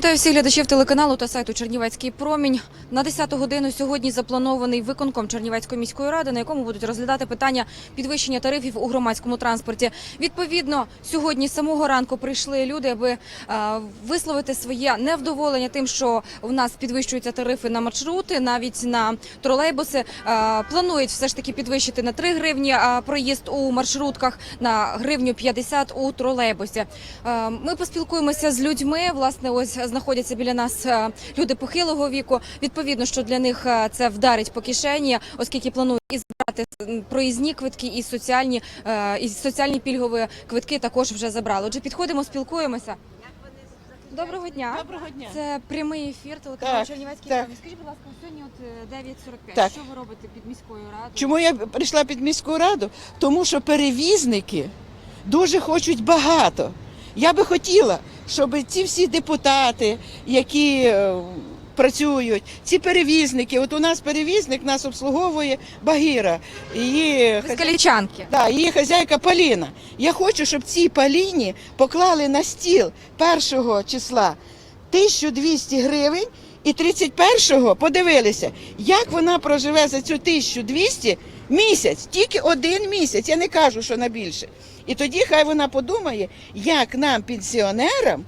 Вітаю всіх глядачів телеканалу та сайту Чернівецький промінь. На 10 годину сьогодні запланований виконком Чернівецької міської ради, на якому будуть розглядати питання підвищення тарифів у громадському транспорті. Відповідно, сьогодні з самого ранку прийшли люди, аби е, висловити своє невдоволення тим, що в нас підвищуються тарифи на маршрути, навіть на тролейбуси. Е, планують все ж таки підвищити на 3 гривні а проїзд у маршрутках, на гривню 50 у тролейбусі. Е, Ми поспілкуємося з людьми. Власне, ось знаходяться біля нас е, люди похилого віку. Відповідно, що для них е, це вдарить по кишені, оскільки планують і забрати проїзні квитки, і соціальні е, і соціальні пільгові квитки також вже забрали. Отже, підходимо, спілкуємося. Доброго дня. Доброго дня. Це прямий ефір телеканалу Чернівецький так. Скажіть, будь ласка, сьогодні от е, 9.45. Так. Що ви робите під міською радою? Чому я прийшла під міську раду? Тому що перевізники дуже хочуть багато. Я би хотіла, щоб ці всі депутати, які е, працюють, ці перевізники, от у нас перевізник нас обслуговує Багіра. Її, Скалічанки. Калічанки. Да, її хазяйка Поліна. Я хочу, щоб цій Поліні поклали на стіл першого числа 1200 гривень і 31-го подивилися, як вона проживе за цю 1200 місяць, тільки один місяць. Я не кажу, що на більше. І тоді хай вона подумає, як нам, пенсіонерам,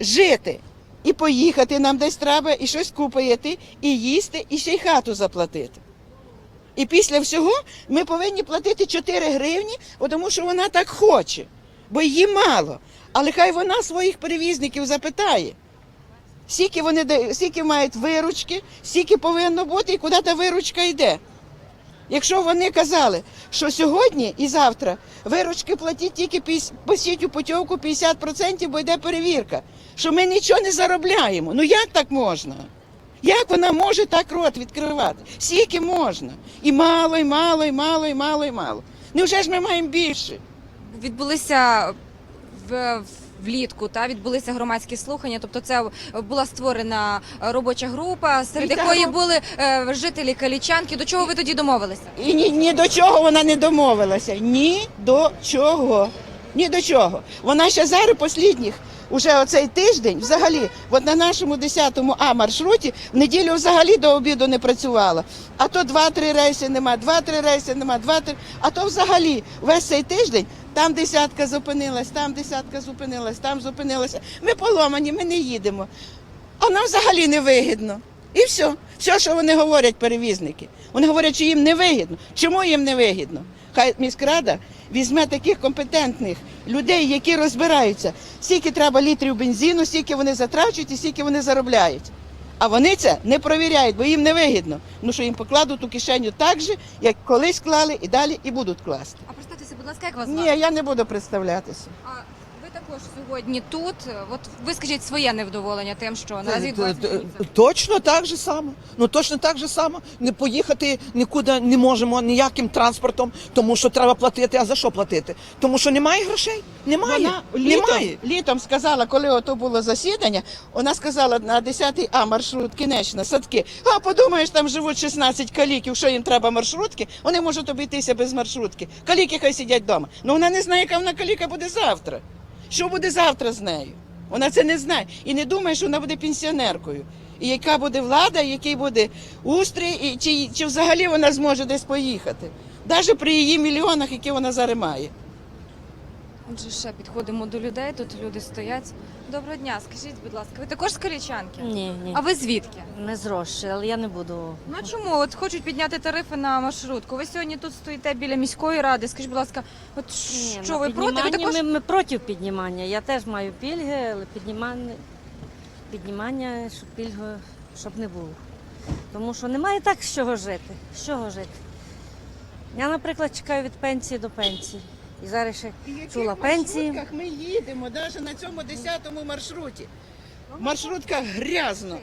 жити. І поїхати нам десь треба, і щось купити, і їсти, і ще й хату заплатити. І після всього ми повинні платити 4 гривні, тому що вона так хоче, бо її мало. Але хай вона своїх перевізників запитає, скільки вони скільки мають виручки, скільки повинно бути і куди та виручка йде. Якщо вони казали, що сьогодні і завтра виручки платіть тільки посіть у путівку 50%, бо йде перевірка, що ми нічого не заробляємо. Ну як так можна? Як вона може так рот відкривати? Скільки можна? І мало, і мало, і мало, і мало, і мало. Невже ж ми маємо більше? відбулися в. Влітку та відбулися громадські слухання, тобто це була створена робоча група, серед якої були е, жителі Калічанки. До чого ви тоді домовилися? І ні, ні до чого вона не домовилася. Ні до чого. Ні до чого. Вона ще зараз послідніх, уже оцей тиждень, взагалі, от на нашому 10-му А маршруті в неділю взагалі до обіду не працювала. А то два-три рейси нема, два-три рейси нема, два-три. А то взагалі весь цей тиждень там десятка зупинилась, там десятка зупинилась, там зупинилася. Ми поломані, ми не їдемо. А нам взагалі не вигідно. І все. Все, що вони говорять, перевізники. Вони говорять, що їм не вигідно. Чому їм не вигідно? Хай міськрада візьме таких компетентних людей, які розбираються, скільки треба літрів бензину, скільки вони затрачують і скільки вони заробляють. А вони це не провіряють, бо їм не вигідно. Ну що їм покладуть у кишеню так же, як колись клали, і далі і будуть класти. Ласка, як вас Ні, я не буду представлятися. А також сьогодні тут. От ви скажіть своє невдоволення тим, що Е, наразі відбувається. в місті. Точно так же само. Ну точно так же само. Не поїхати нікуди не можемо ніяким транспортом, тому що треба платити. А за що платити? Тому що немає грошей. Немає. Вона літом, немає. літом сказала, коли ото було засідання, вона сказала на 10 А маршрут кінечно, садки. А подумаєш, там живуть 16 каліків, що їм треба маршрутки, вони можуть обійтися без маршрутки. Каліки хай сидять вдома. Ну вона не знає, яка вона каліка буде завтра. Що буде завтра з нею? Вона це не знає. І не думає, що вона буде пенсіонеркою. І яка буде влада, який буде устрій, і чи, чи взагалі вона зможе десь поїхати. Навіть при її мільйонах, які вона зараз має. Отже, ще підходимо до людей. Тут люди стоять. Доброго дня, скажіть, будь ласка, ви також з Калічанки? Ні, ні. А ви звідки? Не зрощі, але я не буду. Ну а чому? От хочуть підняти тарифи на маршрутку. Ви сьогодні тут стоїте біля міської ради. Скажіть, будь ласка, от Ні, що на ви проти? Ви піднімання також ми, ми проти піднімання. Я теж маю пільги, але піднімання, піднімання, щоб пільги щоб не було. Тому що немає так з чого жити. З чого жити? Я, наприклад, чекаю від пенсії до пенсії. І зараз ще І в яких чула пенсії. маршрутках ми їдемо, навіть на цьому 10-му маршруті. В маршрутках грязно,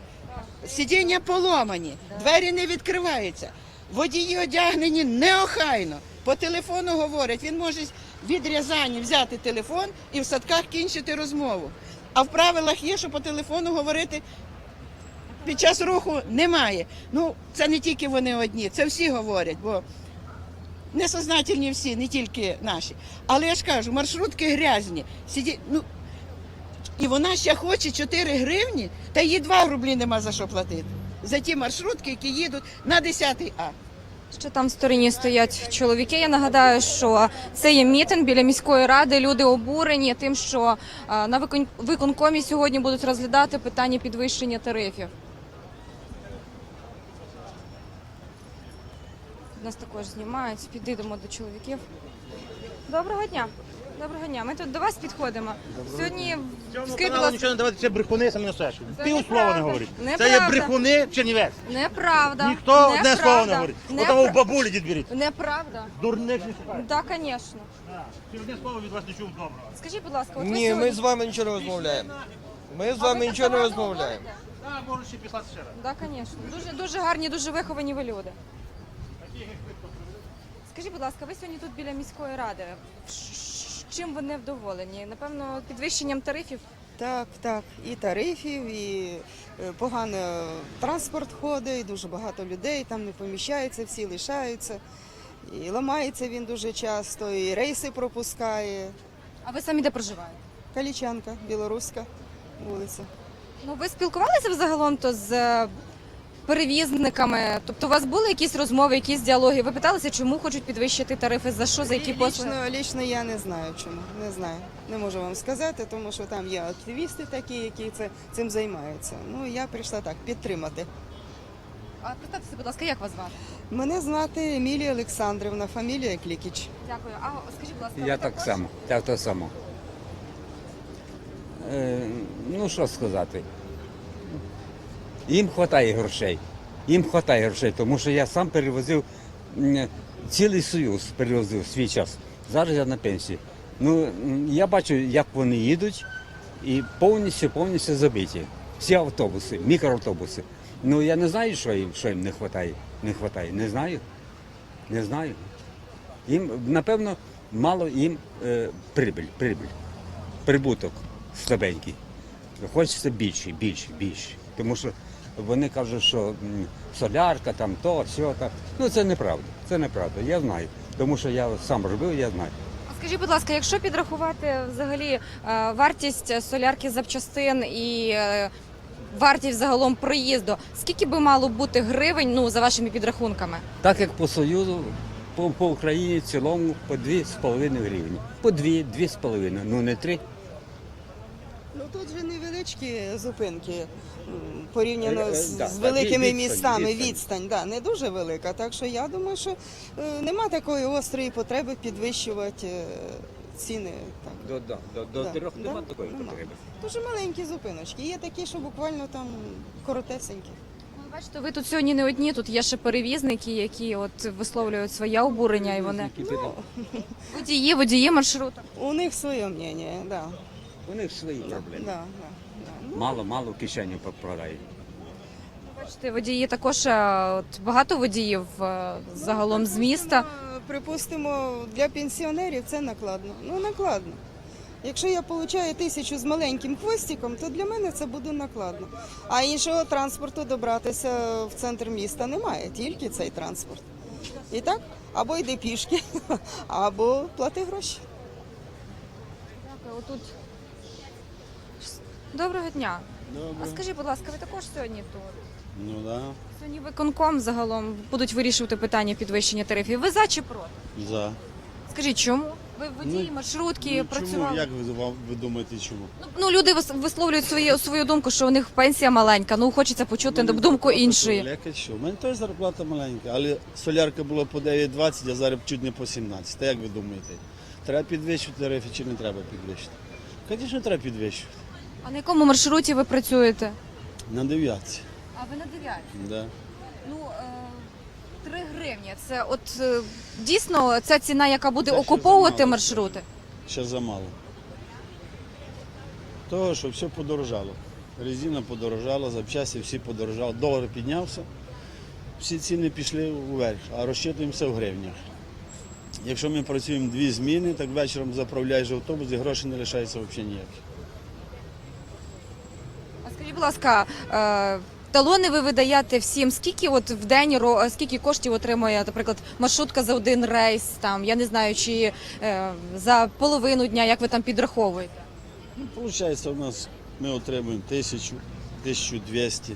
сидіння поломані, двері не відкриваються, водії одягнені неохайно. По телефону говорять, він може від Рязані взяти телефон і в садках кінчити розмову. А в правилах є, що по телефону говорити під час руху немає. Ну, це не тільки вони одні, це всі говорять, бо несознательні всі, не тільки наші. Але я ж кажу, маршрутки грязні. Сиді... Ну, І вона ще хоче 4 гривні, та їй 2 рублі нема за що платити. За ті маршрутки, які їдуть на 10 А. Ще там в стороні стоять чоловіки. Я нагадаю, що це є мітинг біля міської ради. Люди обурені тим, що на викон- виконкомі сьогодні будуть розглядати питання підвищення тарифів. Нас також знімають. Підійдемо до чоловіків. Доброго дня. Доброго дня. Ми тут до вас підходимо. Сьогодні ласка, нічого не давати, це брехуни самі настоящі. Це Пів слова неправда. не говорить. Це Неправда. є брехуни Чернівець. неправда. Ніхто одне слово не говорить. непра- Отого в бабулі дід беріть. Неправда. Дурних не шукає. Так, звісно. Чи одне слово від вас не чув доброго. Скажіть, будь ласка, от ви Ні, сьогодні... ми з вами нічого не розмовляємо. Ми з А ви вами так нічого не багато розмовляємо. говорите? Так, можу ще післати ще раз. Так, звісно. Дуже, дуже гарні, дуже виховані ви люди. Скажіть, будь ласка, ви сьогодні тут біля міської ради. Чим ви не вдоволені? Напевно, підвищенням тарифів? Так, так. І тарифів, і е, погано транспорт ходить, дуже багато людей там не поміщається, всі лишаються. І ламається він дуже часто, і рейси пропускає. А ви самі де проживаєте? Калічанка, білоруська вулиця. Ну, ви спілкувалися взагалом то з перевізниками? Тобто у вас були якісь розмови, якісь діалоги? Ви питалися, чому хочуть підвищити тарифи, за що, за які послуги? Лічно, лічно я не знаю чому. Не знаю. Не можу вам сказати, тому що там є активісти такі, які це, цим займаються. Ну, я прийшла так підтримати. А представтеся, будь ласка, як вас звати? Мене звати Емілія Олександрівна, фамілія Клікіч. Дякую. А скажіть, будь ласка, Я ви так також? само, так то само. Е, ну що сказати? Їм вистачає грошей. Їм вистачає грошей, тому що я сам перевозив цілий союз перевозив в свій час. Зараз я на пенсії. Ну, я бачу, як вони їдуть, і повністю повністю забиті. Всі автобуси, мікроавтобуси. Ну я не знаю, що їм, що їм не вистачає. Не вистачає. Не знаю. Не знаю. Їм, напевно, мало їм е, прибиль, прибиль, прибуток слабенький. Хочеться більше, більше, більше. Тому що вони кажуть, що солярка, там то, все так. Ну це неправда. Це неправда. Я знаю. Тому що я сам робив, я знаю. Скажіть, будь ласка, якщо підрахувати взагалі е, вартість солярки запчастин і е, вартість загалом проїзду, скільки би мало бути гривень, ну за вашими підрахунками? Так як по Союзу, по, по Україні в цілому по 2,5 гривні. По 2, 2,5, ну не 3. Ну тут же невеличкі зупинки м, порівняно Е, е, з, да, з так, великими відстань, містами. відстань. Відстань, да, не дуже велика. Так що я думаю, що е, нема такої острої потреби підвищувати е, ціни. Так. До, до, до, до Да, трьох да, нема такої нема. потреби. Дуже маленькі зупиночки. Є такі, що буквально там коротесенькі. Ну, Бачите, ви тут сьогодні не одні, тут є ще перевізники, які от висловлюють своє обурення, і вони водії, водії маршруту. У них своє мнення, да. У них свої проблеми. да, да, да. Ну, Мало, мало в кишеню попадають. Бачите, водії також е, от багато водіїв е, загалом з міста. Припустимо, Припустимо, для пенсіонерів це накладно. Ну, накладно. Якщо я отримую тисячу з маленьким хвостиком, то для мене це буде накладно. А іншого транспорту добратися в центр міста немає, тільки цей транспорт. І так, або йди пішки, або плати гроші. Дякую, отут. Доброго дня. А скажіть, будь ласка, ви також сьогодні тут? Ну да, Сьогодні виконком загалом будуть вирішувати питання підвищення тарифів. Ви за чи проти? за. Скажіть, чому? Ви водії, Ну, маршрутки, Ну, працювали? чому, як ви, вам- ви думаєте, чому? Ну, Ну, люди вис- висловлюють свою, свою думку, що у них пенсія маленька. Ну, хочеться почути Мене думку зарплата іншої. Соляка, що? У мене теж зарплата маленька, але солярка була по 9,20, а зараз чуть не по 17. Та як ви думаєте? Треба підвищувати тарифи чи не треба підвищити? Звісно, треба підвищувати. А на якому маршруті ви працюєте? На дев'ятці. А ви на 9. Да. Ну, е, 3 гривні. Це от е, дійсно ця ціна, яка буде ще окуповувати замало. маршрути. Ще замало. Того, що все подорожало. Резина подорожала, запчасті всі подорожали. Долар піднявся, всі ціни пішли вверх, а розчитуємося в гривнях. Якщо ми працюємо дві зміни, так вечором заправляєш автобус і грошей не лишається взагалі ніяких. А скажіть, будь ласка, е, талони ви видаєте всім. Скільки от в день ро- скільки коштів отримує, наприклад, маршрутка за один рейс? Там я не знаю, чи е, за половину дня, як ви там підраховуєте? Ну, Получається, у нас ми отримуємо тисячу, 1200.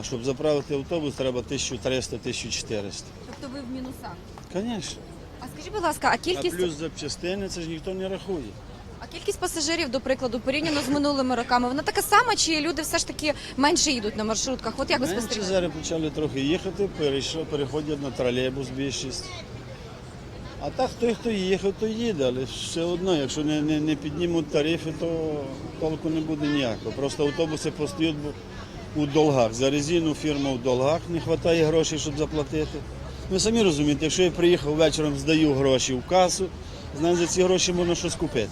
А щоб заправити автобус, треба 1300-1400. Тобто ви в мінусах. Звісно. А скажіть, будь ласка, а А кількість плюс запчастини це ж ніхто не рахує. А кількість пасажирів, до прикладу, порівняно з минулими роками, вона така сама, чи люди все ж таки менше їдуть на маршрутках? От як ви Менше спостерігаєте? зараз почали трохи їхати, перейшов, переходять на тролейбус більшість. А так той, хто їхав, то їде, але все одно, якщо не, не, не піднімуть тарифи, то толку не буде ніякого. Просто автобуси постають бу- у долгах. За резину фірма в долгах, не вистачає грошей, щоб заплатити. Ви самі розумієте, якщо я приїхав вечором, здаю гроші в касу, значить за ці гроші можна щось купити.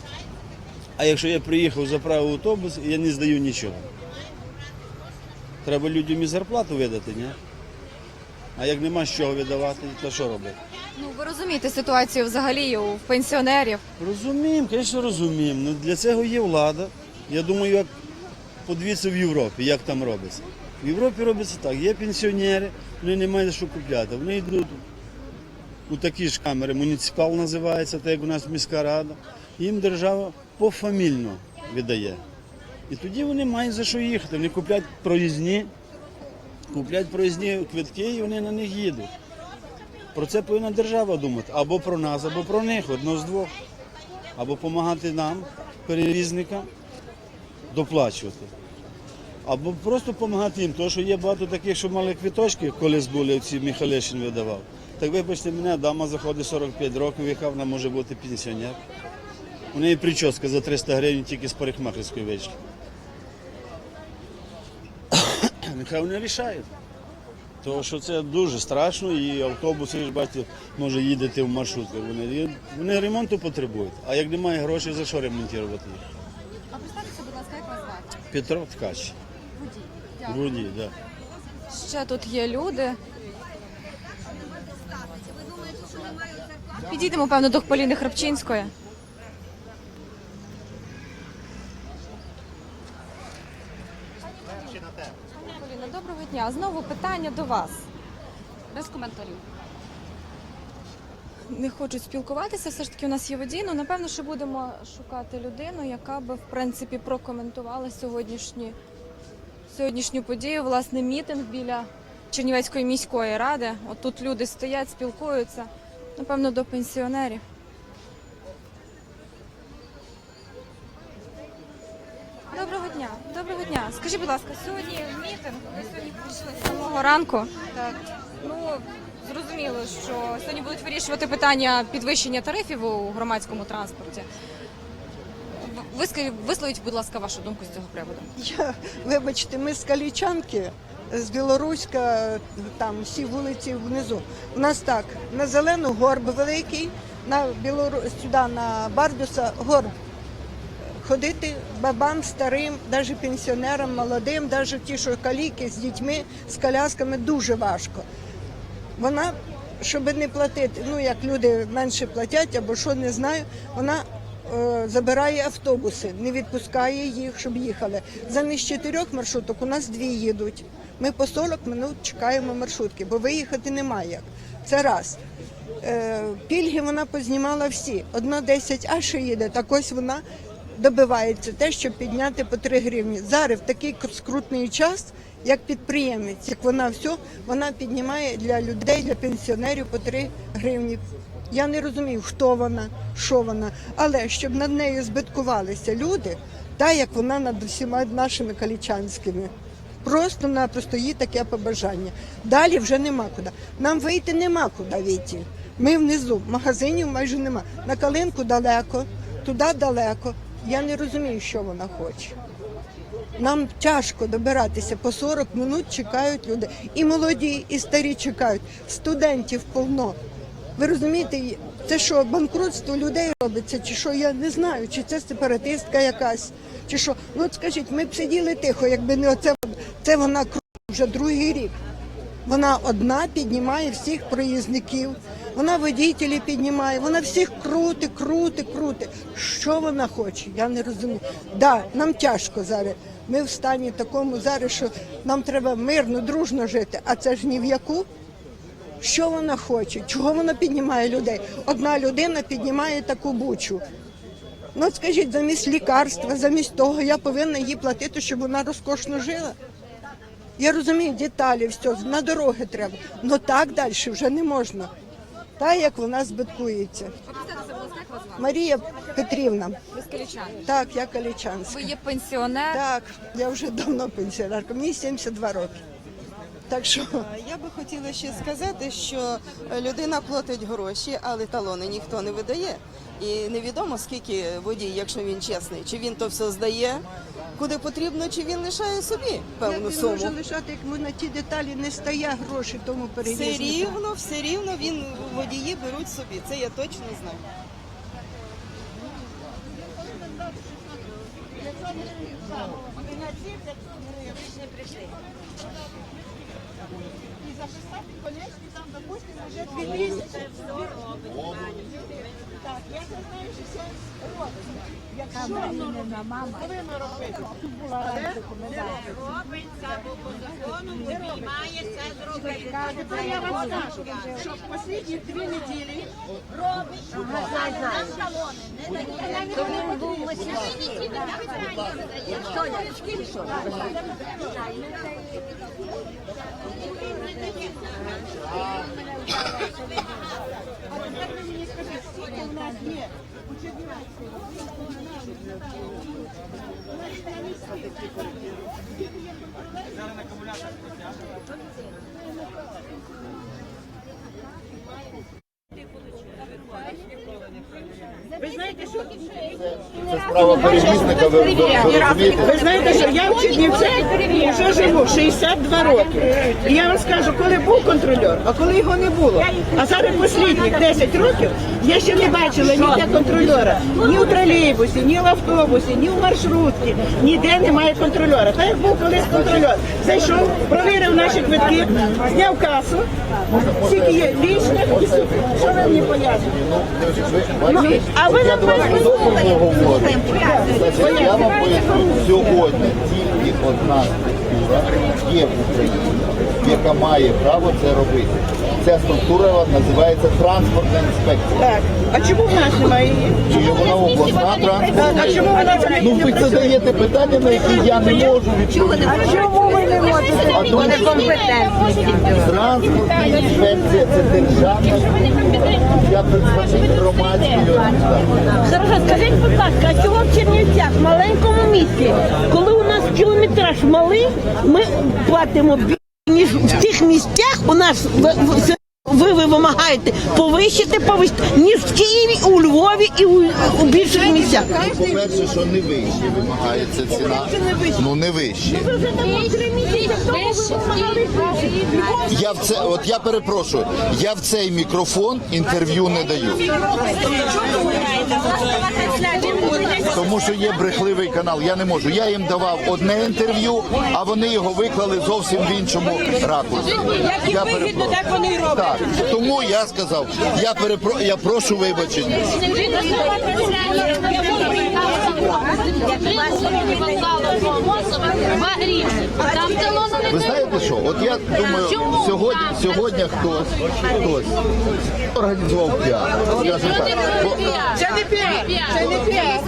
А якщо я приїхав, заправив автобус, я не здаю нічого. Треба людям і зарплату видати, ні? А як нема з чого видавати, то що робити? Ну ви розумієте ситуацію взагалі у пенсіонерів. Розуміємо, звісно, розуміємо. Ну, для цього є влада. Я думаю, як подивіться в Європі, як там робиться. В Європі робиться так, є пенсіонери, вони не мають що купляти. Вони йдуть у такі ж камери, муніципал називається, так як у нас міська рада. Їм держава пофамільно видає. І тоді вони мають за що їхати. Вони куплять проїзні, куплять проїзні квитки і вони на них їдуть. Про це повинна держава думати. Або про нас, або про них, одно з двох. Або допомагати нам, перевізникам, доплачувати. Або просто допомагати їм, тому що є багато таких, що мали квіточки, колись були, ці Михайлишин видавав. Так вибачте мене, дама заходить 45 років, яка вона може бути пенсіонер. У неї прическа за 300 гривень тільки з парикмахерської вийшла. Нехай вони рішають. Тому що це дуже страшно, і автобуси, ви ж бачите, може їдете в маршрутках. Вони, вони ремонту потребують. А як немає грошей, за що ремонтувати їх? А представтеся, будь ласка, як вас звати? Петро Ткач. Водій, так. Да. Ще тут є люди. Підійдемо, певно, до Поліни Храпчинської. Поліна, доброго дня. Знову питання до вас. Без коментарів. Не хочуть спілкуватися, все ж таки у нас є водій. Ну, напевно, що будемо шукати людину, яка би, в принципі, прокоментувала сьогоднішні, сьогоднішню подію, власне, мітинг біля Чернівецької міської ради. От тут люди стоять, спілкуються, напевно, до пенсіонерів. Скажіть, будь ласка, сьогодні мітинг. Ви сьогодні прийшли з самого ранку. Так. Ну зрозуміло, що сьогодні будуть вирішувати питання підвищення тарифів у громадському транспорті. Ви ска- висловіть, будь ласка, вашу думку з цього приводу. Я, вибачте, ми з Калічанки, з Білоруська, там всі вулиці внизу. У нас так, на зелену горб великий, на Білору... сюди на Бардуса горб. Ходити бабам старим, навіть пенсіонерам, молодим, навіть ті, що каліки з дітьми, з колясками, дуже важко. Вона, щоб не платити, ну як люди менше платять або що не знаю, вона е, забирає автобуси, не відпускає їх, щоб їхали. Замість чотирьох маршруток у нас дві їдуть. Ми по 40 минут чекаємо маршрутки, бо виїхати немає як. Це раз. Е, пільги вона познімала всі. Одна 10 а ще їде. Так ось вона добивається те, щоб підняти по 3 гривні. Зараз в такий скрутний час, як підприємець, як вона все, вона піднімає для людей, для пенсіонерів по 3 гривні. Я не розумію, хто вона, що вона, але щоб над нею збиткувалися люди, так як вона над усіма нашими калічанськими. Просто-напросто їй таке побажання. Далі вже нема куди. Нам вийти нема куди вийти. Ми внизу, магазинів майже нема. На калинку далеко, туди далеко. Я не розумію, що вона хоче. Нам тяжко добиратися. По 40 минут чекають люди. І молоді, і старі чекають. Студентів повно. Ви розумієте, це що, банкрутство людей робиться, чи що, я не знаю, чи це сепаратистка якась, чи що. Ну от скажіть, ми б сиділи тихо, якби не оце, це вона вже другий рік. Вона одна піднімає всіх проїзників, вона водітелі піднімає, вона всіх крути, крути, крути. Що вона хоче? Я не розумію. Да, нам тяжко зараз. Ми в стані такому зараз, що нам треба мирно, дружно жити, а це ж ні в яку. Що вона хоче? Чого вона піднімає людей? Одна людина піднімає таку бучу. Ну скажіть, замість лікарства, замість того я повинна їй платити, щоб вона розкошно жила. Я розумію, деталі, все, на дороги треба. Ну так далі вже не можна. Так, як вона збиткується. Марія Петрівна. Ви з Калічан. Так, я калічанська. Ви є пенсіонер. Так, я вже давно пенсіонерка, мені 72 роки. Так що Я би хотіла ще сказати, що людина платить гроші, але талони ніхто не видає. І невідомо скільки водій, якщо він чесний, чи він то все здає, куди потрібно, чи він лишає собі як певну він суму. може лишати, як на ті деталі не стає гроші тому Все рівно, все рівно він водії беруть собі. Це я точно знаю. Так, я не знаю, що це робиться. Якщо воно робити, але е? не робиться, бо по закону має це зробити. А я вам скажу, що в останні дві неділі робить шукати нам талони. Не дає. То він був висілий. Хто я? Що? А тепер ви мені скажіть, скільки в нас є у 14 Зараз на акумулятор потягнемо. Справа перевізника, ви знаєте, що я в Чернівцях вже живу 62 роки. І я вам скажу, коли був контрольор, а коли його не було. А зараз останніх 10 років я ще не бачила ніде контрольора. Ні в тролейбусі, ні в автобусі, ні в маршрутці. Ніде немає контрольора. Так як був колись контрольор. Зайшов, провірив наші квитки, зняв касу, скільки є лічних і. Що ви мені пояснюєте? Ну, А ви нам пояснюєте. я вам поясню, сьогодні тільки одна структура є в Україні, яка має право це робити. Ця структура називається транспортна інспекція. Так. А чому в нас немає її? Чи вона обласна транспортна? А чому вона це не Ну ви задаєте питання, на які я не можу відповісти. А чому ви не можете? А тому що транспортна інспекція це державна структура. Я представник громадської організації. Хорошо, скажіть, будь ласка, а чого в Чернівцях, в маленькому місті, коли у нас кілометраж малий, ми платимо більше, ніж в тих місцях у нас в- ви, ви вимагаєте повищити, повищити, ніж в Києві, у Львові і у, у більших місцях. По-перше, що не вище вимагається ціна. Ну не вище. Більше. Я в це, от я перепрошую, я в цей мікрофон інтерв'ю не даю. Тому що є брехливий канал. Я не можу. Я їм давав одне інтерв'ю, а вони його виклали зовсім в іншому ракурсі. Я перепрошую. Так, тому я сказав, я перепро... я прошу вибачення. Ви знаєте що? От я думаю, сьогодні, сьогодні хтось, хтось організував піар. Це не піар. Це не піар.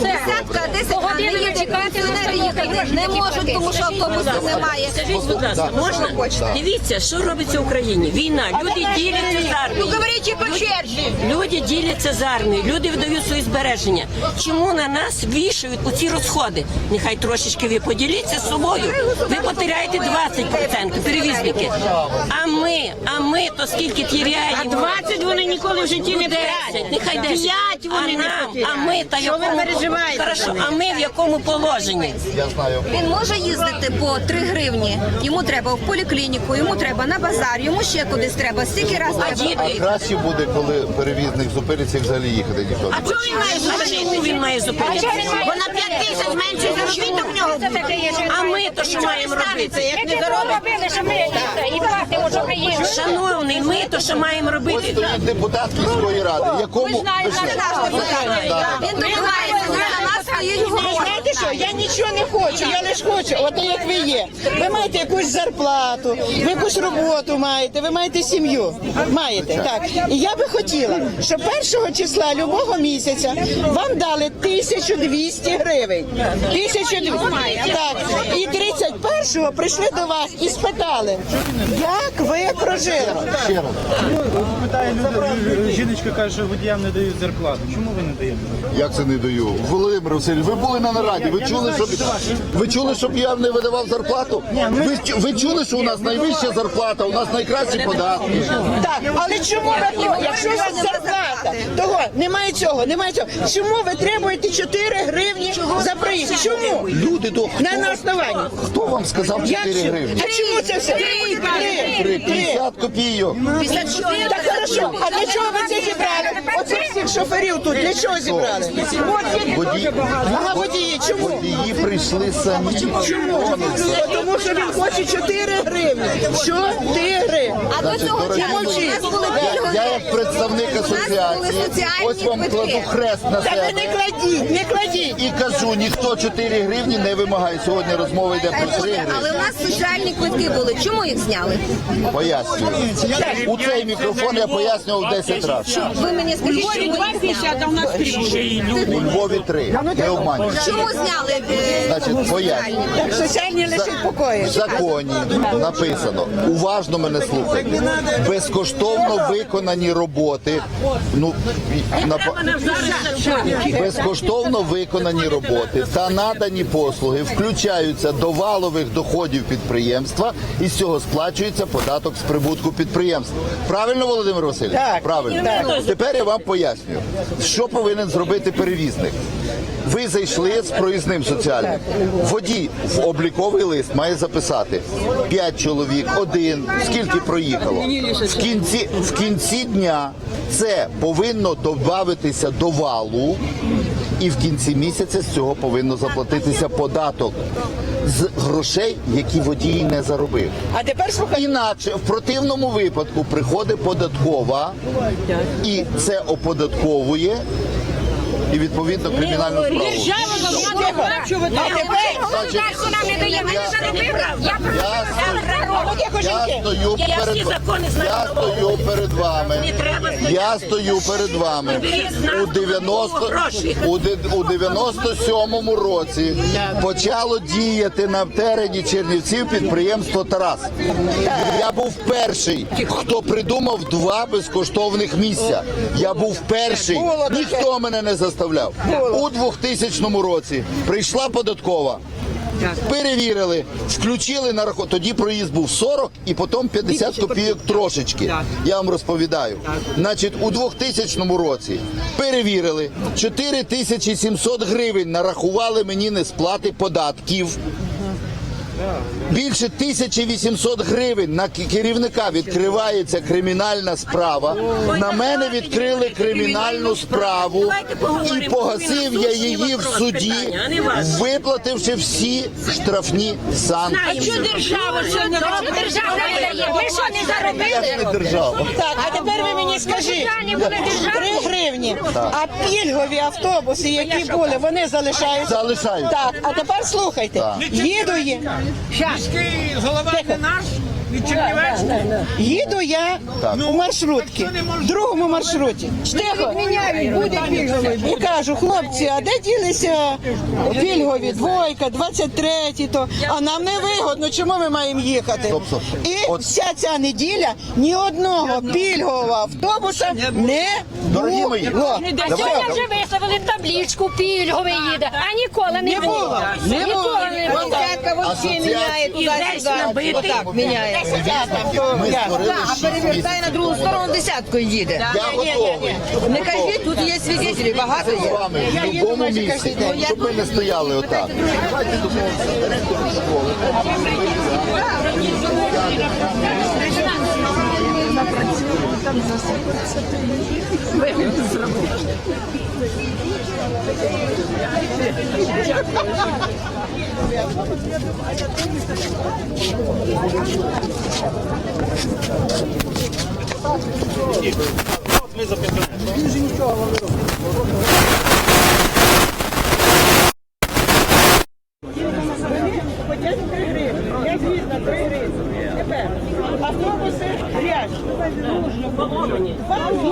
Це. Десятка, десять години пенсіонери їхати не можуть, тому що автобусів немає. Скажіть, будь ласка, можна? Да. Дивіться, що робиться в Україні. Війна, люди діляться з армією. Говоріть по черзі. Люди діляться з армією, люди видають свої збереження. Чому на нас вішають оці розходи? Нехай трошечки ви поділіться з собою. Ви потеряєте 20% перевізники. А ми, а ми то скільки тіряємо? А 20 вони ніколи в житті не 10, нехай 10. а нам, а ми та якому, Хорошо, а ми в якому положенні? Я знаю. Він може їздити по 3 гривні. Йому треба в поліклініку, йому треба на базар, йому ще кудись треба. Стільки раз А треба. А діти? краще буде, коли перевізник зупиниться і взагалі їхати ніхто не буде. Чому він має зупинити? Він має зупинити. Бо на 5 тисяч менше заробіток в нього. А ми то що маємо робити? Як не заробили, що ми і платимо, що ми їжджемо. Шановний, ми то що маємо Ось робити? стоїть депутат міської ради, якому Він домагається знаєте що? Я нічого не хочу, я лише хочу, от як ви є. Ви маєте якусь зарплату, ви якусь роботу маєте, ви маєте сім'ю. Маєте, так. І я би хотіла, щоб першого числа любого місяця вам дали 1200 гривень. 1200. Так. І 31-го прийшли до вас і спитали, як ви прожили. Питає люди, жіночка каже, що водіям не дають зарплату. Чому ви не даєте? Як це не даю? Володимир Васильович, ви були на нараді. Ви чули, щоб ви чули, щоб я не видавав зарплату? Ви, ви чули, що у нас найвища зарплата, у нас найкращі податки. Так, але чому ви якщо у вас зарплата, того немає цього, немає цього. Чому ви требуєте 4 гривні за проїзд? Чому? Люди до На, на основанні. хто вам сказав 4 гривні? А чому це все? Три, Три. 50 копійок. Так хорошо, а для чого ви це зібрали? Оцих всіх шоферів тут для чого зібрали? Водії, Ага, водії, чому? водії прийшли самі. Чому? Тому що він хоче 4 гривні. 4! А до цього мовчіть. Я, я як представник асоціації, ось вам кладу хрест на Та ви себе. не кладіть, не кладіть. І кажу, ніхто 4 гривні не вимагає. Сьогодні розмова йде про 3 Але гривні. у нас соціальні квитки були. Чому їх зняли? Пояснюю. У цей мікрофон я пояснював 10 разів. Ви мені скажіть, чому їх зняли? У Львові 3. Не обманюю. Чому зняли? е, Значить, пояснюю. Так, соціальні лишить покої. В законі написано, уважно мене слухайте, безкоштовно виконані роботи, ну, на, безкоштовно виконані роботи та надані послуги включаються до валових доходів підприємства і з цього сплачується податок з прибутку підприємства. Правильно, Володимир Васильович? Так. Правильно. Так. Тепер я вам пояснюю, що повинен зробити перевізник. Ви зайшли з проїзним соціальним. Водій в обліковий лист має записати 5 чоловік, один, скільки проїхало. В кінці, в кінці дня це повинно додатися до валу, і в кінці місяця з цього повинно заплатитися податок з грошей, які водій не заробив. А тепер слухайте. Інакше в противному випадку приходить податкова і це оподатковує. І відповідно кримінальну справу. А тепер я, я стою перед я стою перед вами. Я стою перед вами у 90 у, де- у 97-му році почало діяти на терені Чернівців підприємство Тарас. Я був перший, хто придумав два безкоштовних місця. Я був перший. Ніхто мене не заставляв. У 2000 році прийшла податкова. Перевірили, включили на рахунок. Тоді проїзд був 40 і потім 50 копійок трошечки. Я вам розповідаю. Значить, у 2000 році перевірили 4700 гривень нарахували мені несплати податків. Більше 1800 гривень на керівника відкривається кримінальна справа. На мене відкрили кримінальну справу і погасив я її в суді, виплативши всі штрафні санкції. Що держава? Що не робить? Держава дає. Ми що не заробили? не держава. Так, а тепер ви мені скажіть, Державні 3 гривні, а пільгові автобуси, які були, вони залишаються? Залишаються. Так, а тепер слухайте, їду я, голова не наш від Чернівецького. їду я Так. у маршрутці, в другому маршруті. Тихо. І кажу, хлопці, а де ділися пільгові, двойка, 23 то, а нам не вигодно, чому ми маємо їхати? Стоп, стоп. І От- вся ця неділя ні одного пільгового автобуса не Дорогі мої, було. давай, вже виставили табличку, пільговий їде, а ніколи не Не було, не було. Ніколи не було. асоціація. Отак міняє. Ми створили шість на другу сторону десяткою їде. Я готовий. Не кажіть, тут є свідетелі, багато з вами в будь-якому місці, щоб ми не стояли отак. Давайте От ми запитаємо. Він не робить. Автобуси.